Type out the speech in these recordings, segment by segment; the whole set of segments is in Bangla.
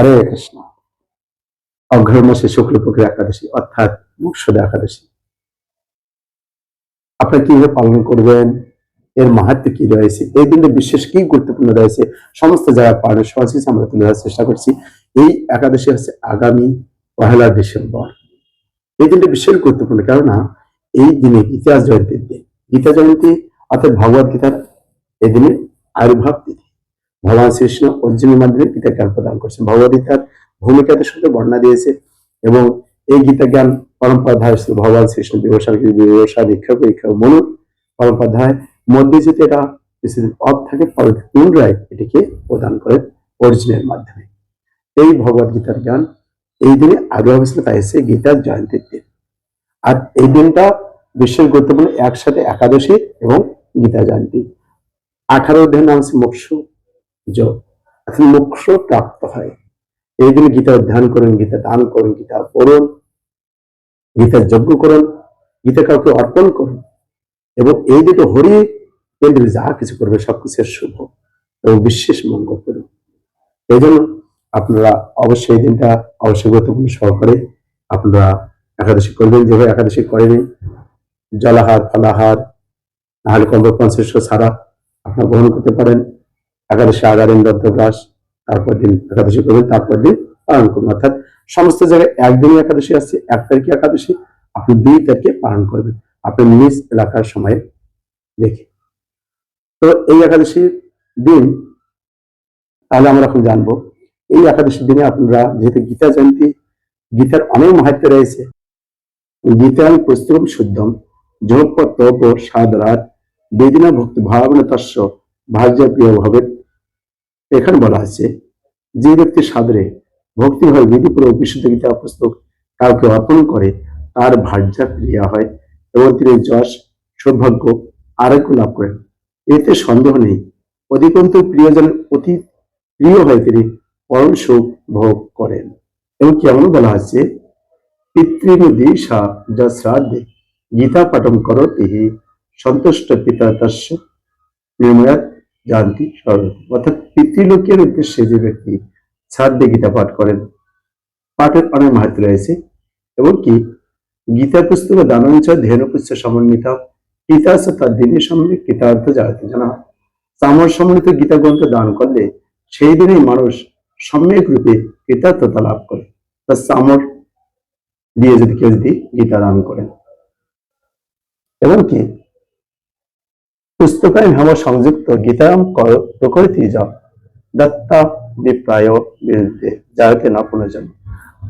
হরে কৃষ্ণ। অঘ্রাণ মাসে শুক্লপক্ষের একাদশী, অর্থাৎ মুক্ষদা একাদশী। আপনারা কীভাবে পালন করবেন? এর মাহাত্ম কি রয়েছে? এই দিনটা বিশেষ কি গুরুত্বপূর্ণ রয়েছে? সমস্ত জায়গায় পালনের সহজে আমরা তুলে ধরার চেষ্টা করছি। এই একাদশী হচ্ছে আগামী পহেলা ডিসেম্বর। এই দিনটা বিশেষ গুরুত্বপূর্ণ, কেননা এই দিনে গীতা জয়ন্তীর দিন। গীতা জয়ন্তী অর্থাৎ ভগবত গীতার এই দিনে আবির্ভাব তিথি। ভগবান শ্রীকৃষ্ণ অর্জুনের মাধ্যমে গীতা জ্ঞান প্রদান করছেন। গীতার ভূমিকাতে শুধু বর্ণনা দিয়েছে এবং এই গীতা জ্ঞান পরম্পরাধায় ছিল ভগবান শ্রীকৃষ্ণ বিভূষা বিভূষা, দীক্ষা, পরীক্ষা মনু পরম্পরাধায় মধ্যে যদি এটা কিছুদিন অফ থাকে পুনরায় এটিকে প্রদান করেন অর্জুনের মাধ্যমে। এই ভগবত গীতার জ্ঞান এই দিনে আগ্রহ হয়েছিল তাই হচ্ছে গীতার জয়ন্তীর দিন। আর এই দিনটা বিশ্বের গুরুত্বপূর্ণ, একসাথে একাদশী এবং গীতা জয়ন্তী। আঠারো অধ্যায়ের নাম হচ্ছে মোক্ষ যোগ এখন মোক্ষ প্রাপ্ত হয়। এই দিনে গীতা অধ্যয়ন করুন, গীতা দান করুন, গীতা পড়ুন গীতার যজ্ঞ করুন, গীতা কাউকে অর্পণ করুন এবং এই দুটো হরি কেন্দ্রে যা কিছু করবে সবকিছুর শুভ এবং বিশেষ মঙ্গল করুন এই জন্য আপনারা অবশ্যই দিনটা অবশ্যই গুরুত্বপূর্ণ সহকারে আপনারা একাদশী করবেন। যেভাবে একাদশী করেনি, জলাহার, ফলাহার, নাহলে কল্পপঞ্চাশ ছাড়া আপনারা গ্রহণ করতে পারেন। একাদশী আগারেন দত্তগ্রাস তারপর দিন একাদশী করবেন, তারপর দিন পালন করবেন। অর্থাৎ সমস্ত জায়গায় একদিনই একাদশী আসছে এক তারিখে একাদশী, আপনি দুই তারিখে পালন করবেন। আপনি নিজ এলাকার সময়ে দেখে। তো এই একাদশীর দিন, তাহলে আমরা এখন জানব, এই একাদশীর দিনে আপনারা যেহেতু গীতা জয়ন্তী, গীতার অনেক মাহাত্ম রয়েছে। গীতাং পুস্তকম শুদ্ধম যোগপত্তপ সাদরাত বেদিনা ভক্তি ভাবনা তস্য ভাজ্য প্রিয় ভবে এখানে বলা আছে যে ব্যক্তি সাদরে ভক্তিভাবে বিধিপূর্বক বিশুদ্ধ গীতা পুস্তক কাউকে অর্পণ করে, তার ভার্যা প্রিয়া হয় এবং তিনি যশ, সৌভাগ্য, আরোগ্য লাভ করেন। এতে সন্দেহ নেই, অধিকন্ত প্রিয়জনের অতি প্রিয় হয় তিনি পরম সুখ ভোগ করেন। এবং কেমন বলা হচ্ছে পিতৃনদী সা যা শ্রাদ্ধে গীতা পাঠন করো তিহি, সন্তুষ্ট পিতা তস্য নির্ময়াত জানতি সর্বতি অর্থাৎ পিতৃলোকের উদ্দেশ্যে যে ব্যক্তি শ্রাদ্ধে গীতা পাঠ করেন, পাঠের অনেক মাহাত্ম রয়েছে। এবং কি গীতা পুস্তক দানঞ্চ ধেনু পুস্তক সমন্বিত পিতাস তার দিনের সঙ্গে কৃতার্থ জানতে জানা। চামর সমন্বিত গীতা গ্রন্থ দান করলে সেই দিনেই মানুষ সম্যক রূপে কৃতার্থতা লাভ করে। তার চামর দিয়ে যদি কেউ যদি গীতা দান করেন। এবং কি পুস্তকায় ভাব সংযুক্ত গীতারাম প্রকৃতি যা দত্তা বিপ্রায় বিরুদ্ধে যাকে না পুনর্জন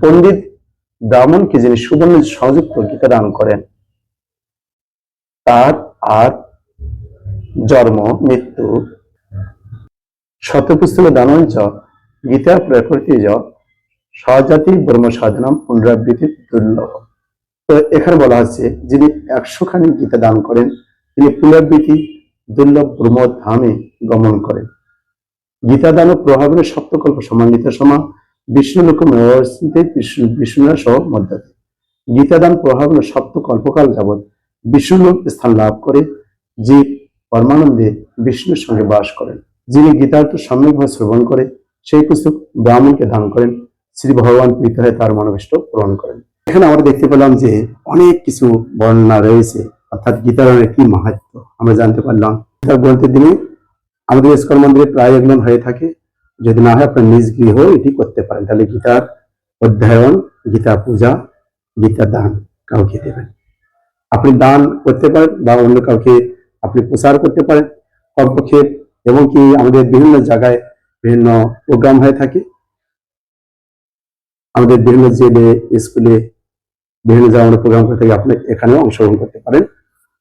পণ্ডিত ব্রাহ্মণকে যিনি সুবর্ণ সংযুক্ত গীতা দান করেন, তার আর জন্ম, মৃত্যু, শতপুস্তক দানঞ্চ গীতা প্রকৃতি য সহজাতি ব্রহ্ম সাধনাম পুনরাবৃত্তি দুর্লভ তো এখানে বলা হচ্ছে যিনি একশো খানি গীতা দান করেন, তিনি পুনরাবৃত্তি দুর্লভ ব্রহ্ম ধামে গমন করেন। গীতা দান ও প্রভাবের সপ্তকল্প সমান্বিত সমা বিষ্ণু লোক বিষ্ণু বিষ্ণু সহ মধ্যাতে গীতা দান প্রভাবের সপ্ত কল্পকাল যাবৎ বিষ্ণু লোক স্থান লাভ করে যে পরমানন্দে বিষ্ণুর সঙ্গে বাস করেন। যিনি গীতার্থ সম্যকভাবে শ্রবণ করে, সেই পুস্তক ব্রাহ্মণকে দান করেন, শ্রী ভগবান হয়ে তার মনোবিষ্ট পূরণ করেন। এখানে আমরা দেখতে পেলাম যে অনেক কিছু বর্ণনা রয়েছে। অর্থাৎ গীতার কি মাহাত্ম আমরা জানতে পারলাম। গীতা গ্রন্থের দিনে আমাদের ইস্কন মন্দিরে প্রায় এগুলো হয়ে থাকে। যদি না হয় আপনার নিজ গৃহ এটি করতে পারেন। তাহলে গীতার অধ্যয়ন, গীতা পূজা, গীতা দান কাউকে দেবেন। আপনি দান করতে পারেন বা অন্য কাউকে আপনি প্রচার করতে পারেন কমপক্ষে, এবং কি আমাদের বিভিন্ন জায়গায় বিভিন্ন প্রোগ্রাম হয়ে থাকে। আমাদের বিভিন্ন জেলে, স্কুলে বিভিন্ন জায়গায় প্রোগ্রাম করে থাকি। আপনি এখানেও অংশগ্রহণ করতে পারেন।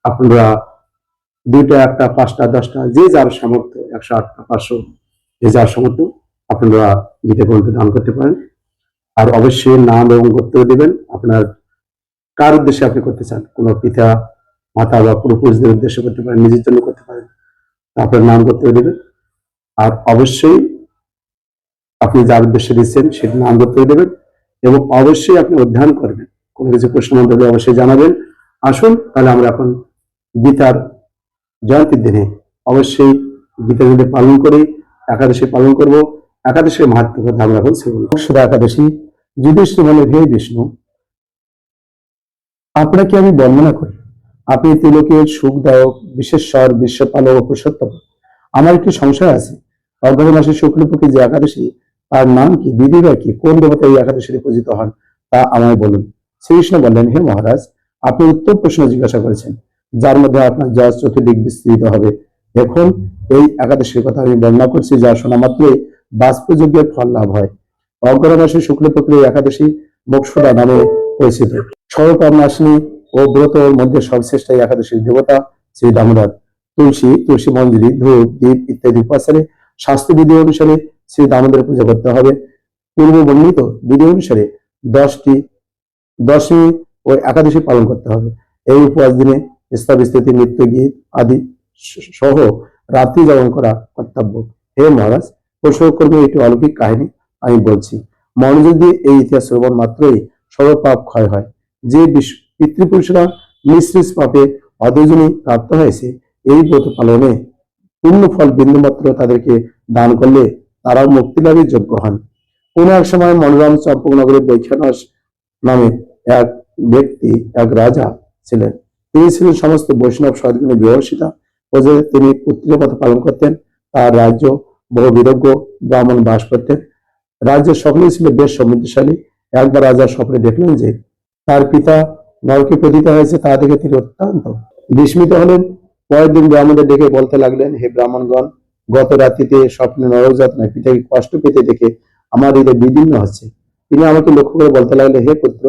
আপনারা দুইটা, একটা, পাঁচটা, দশটা, যে যার সামর্থ্য, একশো আটটা, পাঁচশো, যে যার সামর্থ্য, আপনারা গীতা গ্রন্থ দান করতে পারেন। আর অবশ্যই নাম এবং গোত্র দেবেন। আপনার কার উদ্দেশ্যে আপনি করতে চান? কোনো পিতা, মাতা বা পুরুষদের উদ্দেশ্যে করতে পারেন, নিজের জন্য করতে পারেন আপনার নাম করতে দেবেন। আর অবশ্যই আপনি যার উদ্দেশ্যে দিচ্ছেন সেটা নাম করতে দেবেন এবং অবশ্যই আপনি অধ্যয়ন করবেন। কোনো কিছু প্রশ্ন অবশ্যই জানাবেন। আসুন, তাহলে আমরা এখন গীতার জয়ন্তীর দিনে অবশ্যই গীতা যদি পালন করি, একাদশী পালন করব, একাদশীর মাহাত্ম কথা আমরা শ্রবণ করব। একাদশী। যুধিষ্ঠির বলে, হে বিষ্ণু, আপনাকে আমি বর্ণনা করি। আপনি তিলকের সুখদায়ক বিশেশ্বর বিশ্বপালক ও পুরুষোত্তম। আমার একটি সংশয় আছে। অগ্রহ মাসের শুক্লপক্ষে যে একাদশী, তার নাম কি বিধিবা কি, কোন দেবতা এই একাদশীতে পূজিত হন, তা আমায় বলুন। শ্রীকৃষ্ণ বললেন, হে মহারাজ, আপনি উত্তর প্রশ্ন জিজ্ঞাসা করেছেন। যার মধ্যে আপনার যশ চতুর্দিক বিস্তৃত হবে। এখন এই একাদশীর কথা আমি বর্ণনা করছি, যা শোনা মাত্রই বাষ্পযজ্ঞের ফল লাভ হয়। অগ্রহ মাসের শুক্লপক্ষের এই একাদশী মোক্ষদা নামে পরিচিত। সর্বকামনাশিনী ও ব্রত মধ্যে সর্বশ্রেষ্ঠ একাদশীর দেবতা শ্রী দামোদর। তুলসী তুলসী মঞ্জুরি, ধূপ দ্বীপ ইত্যাদি উপাসনে স্বাস্থ্যবিধি অনুসারে শ্রী দামোদরের পূজা করতে হবে। পূর্ব বর্ণিত বিধি অনুসারে দশটি, দশমী ও একাদশী পালন করতে হবে। এই উপবাস দিনে স্থবিস্তৃতি নৃত্য গীত আদি সহ রাত্রি যাপন করা কর্তব্য। হে মহারাজ প্রসবকর্মী একটি অলৌকিক কাহিনী, আমি বলছি, মনোযোগ দিয়ে এই ইতিহাস শ্রবণ মাত্রই সর্বপাপ ক্ষয় হয়। যে পিতৃপুরুষরা মিশ্রিত পাপে অদজনী প্রাপ্ত হয়েছে, এই ব্রত পালনে পূর্ণ ফল বিন্দুমাত্র তাদেরকে দান করলে তারাও মুক্তি লাভের যোগ্য হন। কোন এক সময় মনোরম চম্পকনগরের বৈখ্যানস নামে এক ব্যক্তি, এক রাজা ছিলেন। তিনি ছিলেন সমস্ত বৈষ্ণব সদগুণে বিভূষিতা। যে তিনি পুত্রপথ পালন করতেন। তার রাজ্য বহু বিরজ্ঞ ব্রাহ্মণ বাস করতেন। রাজ্যের সকলেই ছিল বেশ সমৃদ্ধশালী। একবার রাজা স্বপ্নে দেখলেন যে তার পিতা নরকে পতিত হয়েছে, তা দেখে তিনি অত্যন্ত বিস্মিত হলেন। পরের দিন ব্রাহ্মণদের ডেকে বলতে লাগলেন, হে ব্রাহ্মণগণ, গত রাত্রিতে স্বপ্নে নরক যাতনায় পিতাকে কষ্ট পেতে দেখে আমার হৃদয় বিদীর্ণ হচ্ছে। তিনি আমাকে লক্ষ্য করে বলতে লাগলেন, হে পুত্র,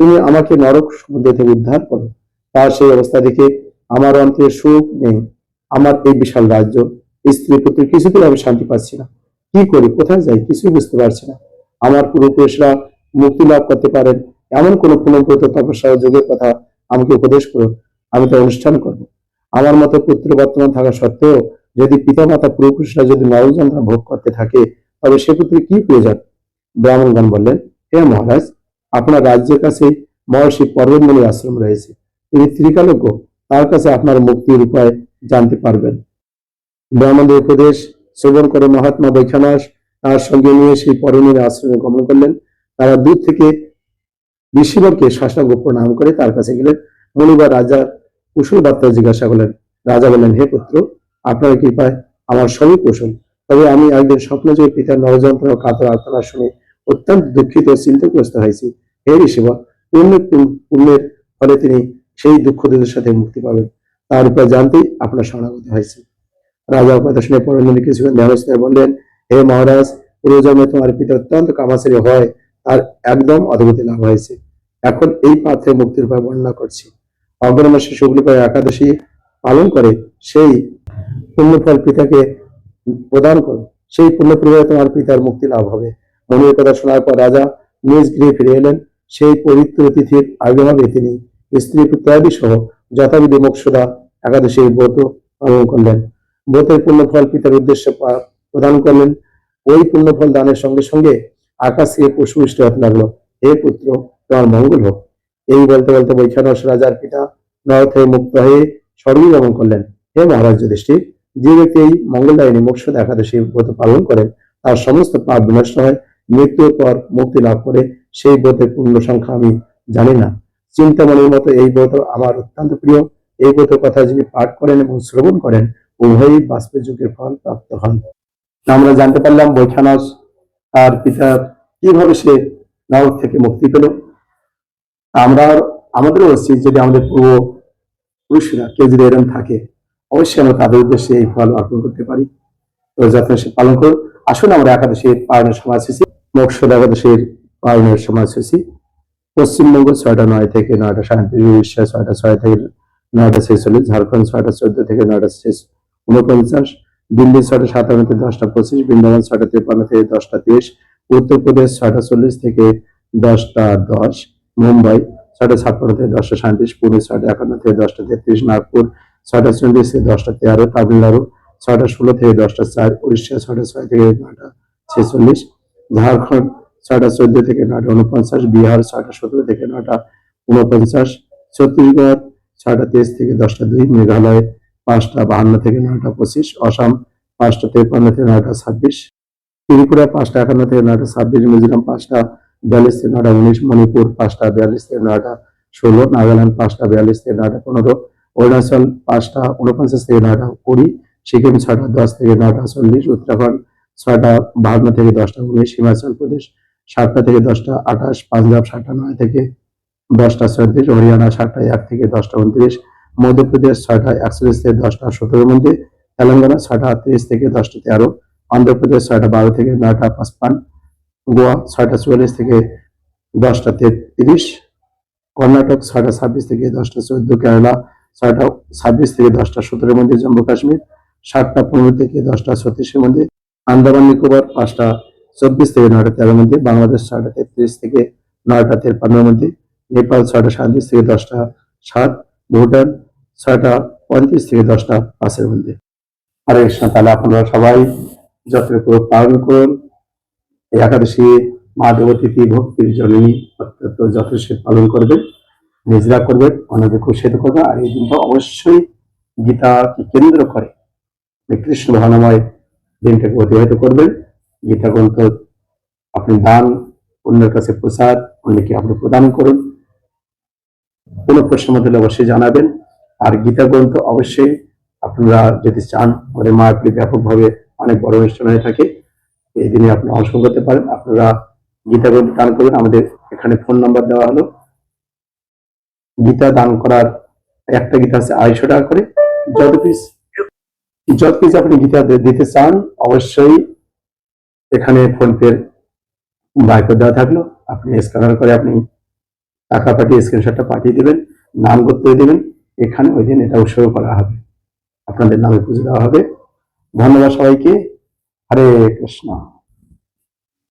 তুমি আমাকে নরক সমুদ্র থেকে উদ্ধার করো। তার সেই অবস্থা দেখে আমার অন্তরে সুখ নেই। আমার এই বিশাল রাজ্য, স্ত্রী পুত্র কিছুতেই আমি শান্তি পাচ্ছি না। কি করি? কোথায় যাই? কিছুই বুঝতে পারছি না। আমার পূর্বপুরুষরা মুক্তি লাভ করতে পারেন, এমন কোন পুনঃব্রত তপস্যা যোগের কথা আমাকে উপদেশ করুন। আমি তা অনুষ্ঠান করব। আমার মতো পুত্র বর্তমান থাকা সত্ত্বেও যদি পিতামাতা পূর্বপুরুষরা যদি নরক যন্ত্রণা ভোগ করতে থাকে, তবে সে পুত্রের কি প্রয়োজন? ব্রাহ্মণগণ বললেন, হে মহারাজ, আপনার রাজ্যের কাছে মহর্ষি পর্বতমণির আশ্রম রয়েছে। তিনি ত্রিকালজ্ঞ তার কাছে আপনার মুক্তির উপায় জানতে পারবেন। ব্রাহ্মণদের উপদেশ শ্রবণ করে মহাত্মা বৈখানস তার সঙ্গে নিয়ে সেই পরমের আশ্রমে গমন করলেন। তারা দূর থেকে ঋষিবরকে শাসাঙ্গ প্রণাম করে তার কাছে গেলেন। মণিবার রাজার কুশল বার্তা জিজ্ঞাসা করলেন, রাজা বললেন, হে পুত্র, আপনার কৃপায় আমার সবই কুশল। তবে আমি একদিন স্বপ্ন যে পিতার নরযন্ত্র কাতর আর্তনা শুনে অত্যন্ত দুঃখিত চিন্তাগ্রস্ত হয়েছি। হে ঋষিবর, পুণ্যের পুণ্যের ফলে তিনি সেই দুঃখ দুঃখের সাথে মুক্তি পাবেন। তার উপর জানতেই আপনার শরণাগত হয়েছে। রাজা কথা শুনে পরমিনী কিছুক্ষণ ধ্যানস্থ বললেন, হে মহারাজ পূর্বজন্মে তোমার পিতা অত্যন্ত কামাচারী হয়, তার একদম অধগতি লাভ হয়েছে। এখন এই পাত্রে মুক্তির উপায় বর্ণনা করছি। অগ্র মাসে শুক্লপায় একাদশী পালন করে সেই পুণ্যফল পিতাকে প্রদান করো। সেই পুণ্যপ্রিয় তোমার পিতার মুক্তি লাভ হবে। মনের কথা শোনার পর রাজা নিজ গৃহে ফিরে এলেন। সেই পবিত্র তিথির আবির্ভাবে তিনি স্ত্রী পুত্রাদি সহ যথাবিধি মোক্ষদা একাদশীর ব্রত পালন করলেন। ব্রতের পুণ্যফল পিতার উদ্দেশ্যে প্রদান করলেন। ওই পুণ্যফল দানের সঙ্গে সঙ্গে আকাশ থেকে পুষ্পৃষ্ট হতে লাগল। হে পুত্র, তোমার মঙ্গল হোক। এই বলতে বলতে বৈখানস রাজার পিতা নরক মুক্ত হয়ে স্বর্গে গমন করলেন। হে মহারাজ যুধিষ্ঠির, যে ব্যক্তি এই মঙ্গলদায়িনী মোক্ষদা একাদশী ব্রত পালন করেন তার সমস্ত পাপ বিনষ্ট হয়। মৃত্যুর পর মুক্তি লাভ করে সেই ব্রতের পূর্ণ সংখ্যা আমি জানি না। চিন্তামণির মতো এই ব্রত আমার অত্যন্ত প্রিয়। এই ব্রতের কথা যিনি পাঠ করেন এবং শ্রবণ করেন, উভয়ই বাষ্পের যুগের ফল প্রাপ্ত হন। আমরা জানতে পারলাম বৈখানস তার পিতার কীভাবে সে নরক থেকে মুক্তি পেল। আমরা, আমাদেরও উচিত যদি আমাদের পূর্ব পুরুষরা কেউ যদি এরকম থাকে, অবশ্যই আমরা তাদের উদ্দেশ্যে এই ফল অর্পণ করতে পারি। তো সে পালন করুন আসুন আমরা একাদশীর পালনের সময়সূচি মোক্ষদ একাদশীর পালনের সময়সূচি পশ্চিমবঙ্গ ছয়টা নয় থেকে নয়টা সাঁত্রিশ উড়িষ্যা ছয়টা ছয় থেকে নয়টা ছেচল্লিশ, ঝাড়খণ্ড ছয়টা চোদ্দ থেকে নয়টা উনপঞ্চাশ দিল্লি ছয়টা সাতান্ন থেকে দশটা পঁচিশ, বৃন্দাবন ছয়টা তেপান্ন থেকে দশটা তিরিশ, উত্তরপ্রদেশ ছয়টা চল্লিশ থেকে দশটা দশ, মুম্বাই ছয়টা ছাপ্পান্ন থেকে দশটা সাঁত্রিশ, পুনে ছয়টা একান্ন থেকে দশটা তেত্রিশ, নাগপুর ছয়টা চল্লিশ থেকে দশটা তেরো, তামিলনাড়ু ছয়টা ষোলো থেকে দশটা চার, উড়িষ্যা ছয়টা ছয় থেকে নয়টা ছেচল্লিশ, ঝাড়খণ্ড ছয়টা চোদ্দ থেকে নয়টা উনপঞ্চাশ বিহার ছয়টা সতেরো থেকে নয়টা উনপঞ্চাশ ছত্তিশগড় ছয়টা তেইশ থেকে দশটা দুই মেঘালয় পাঁচটা বাহান্ন থেকে নয়টা পঁচিশ অসম পাঁচটা তেপান্ন থেকে নয়টা ছাব্বিশ ত্রিপুরা পাঁচটা একান্ন থেকে নয়টা ছাব্বিশ মিজোরাম পাঁচটা বিয়াল্লিশ থেকে নয়টা উনিশ মণিপুর পাঁচটা বিয়াল্লিশ থেকে নয়টা ষোলো নাগাল্যান্ড পাঁচটা বিয়াল্লিশ থেকে নয়টা পনেরো অরুণাচল পাঁচটা উনপঞ্চাশ থেকে নয়টা কুড়ি সিকিম ছয়টা দশ থেকে নয়টা চল্লিশ উত্তরাখণ্ড ছয়টা বাহান্ন থেকে দশটা উনিশ হিমাচল প্রদেশ সাতটা থেকে দশটা, আঠাশ পাঞ্জাব সাতটা, নয় থেকে দশটা চৌত্রিশ হরিয়ানা সাতটা, এক থেকে দশটা, উনত্রিশ, মধ্যপ্রদেশ ছয়টা একচল্লিশ থেকে দশটা সতেরোর মধ্যে তেলেঙ্গানা ছয়টা আটত্রিশ থেকে দশটা, তেরো, অন্ধ্রপ্রদেশ ছয়টা, বারো থেকে নয়টা, পাঁচপান, গোয়া ছয়টা, চুয়াল্লিশ থেকে দশটা, তেত্রিশ, কর্ণাটক ছয়টা, ছাব্বিশ থেকে দশটা, চোদ্দ, কেরালা ছয়টা, ছাব্বিশ থেকে দশটা সতেরোর মধ্যে জম্মু কাশ্মীর, সাতটা, পনেরো থেকে দশটা ছত্রিশের মধ্যে আন্দামান, নিকোবর পাঁচটা চব্বিশ থেকে নয়টা তেরোর মধ্যে, বাংলাদেশ ছয়টা তেত্রিশ থেকে নয়টা তেরপান্নর মধ্যে, নেপাল ছয়টা সাঁত্রিশ থেকে দশটা সাত, ভুটান ছয়টা পঁয়ত্রিশ থেকে দশটা পাঁচের মধ্যে। হরে কৃষ্ণ, তাহলে আপনারা সবাই যতটুকু পালন করুন, এই একাদশী মা দেবতীতি ভক্তির জননী অত্যন্ত যথেষ্ট পালন করবেন, নিজেরা করবেন, অন্যদের খুশিত করবে আর এই দিনটা অবশ্যই গীতাকে কেন্দ্র করে কৃষ্ণ ভাবনাময় দিনটাকে অতিবাহিত করবেন। গীতা গ্রন্থ, আপনি দান, অন্যের কাছে প্রসাদ, অন্যকে আপনি প্রদান করুন। কোনো প্রশ্ন মধ্যে অবশ্যই জানাবেন। আর গীতা গ্রন্থ অবশ্যই আপনারা যদি চান, আমাদের মায়াপুরি ব্যাপকভাবে অনেক বড় অনুষ্ঠান হয়ে থাকে, এই দিনে আপনি অংশগ্রহণ করতে পারেন। আপনারা গীতা গ্রন্থ দান করবেন আমাদের এখানে ফোন নাম্বার দেওয়া হলো। গীতা দান করার একটা গীতা আছে আড়াইশো টাকা করে। যত পিস যত পিস আপনি গীতা দিতে চান, অবশ্যই এখানে ফোন পের বাইকো দেওয়া থাকল। আপনি স্ক্যানার করে আপনি টাকা পাঠিয়ে স্ক্রিনশটটা পাঠিয়ে দেবেন, নাম করতে দেবেন, এখানে ওই দিন এটা উৎসর্গ করা হবে। আপনাদের নামে পুজো দেওয়া হবে। ধন্যবাদ সবাইকে। হরে কৃষ্ণ।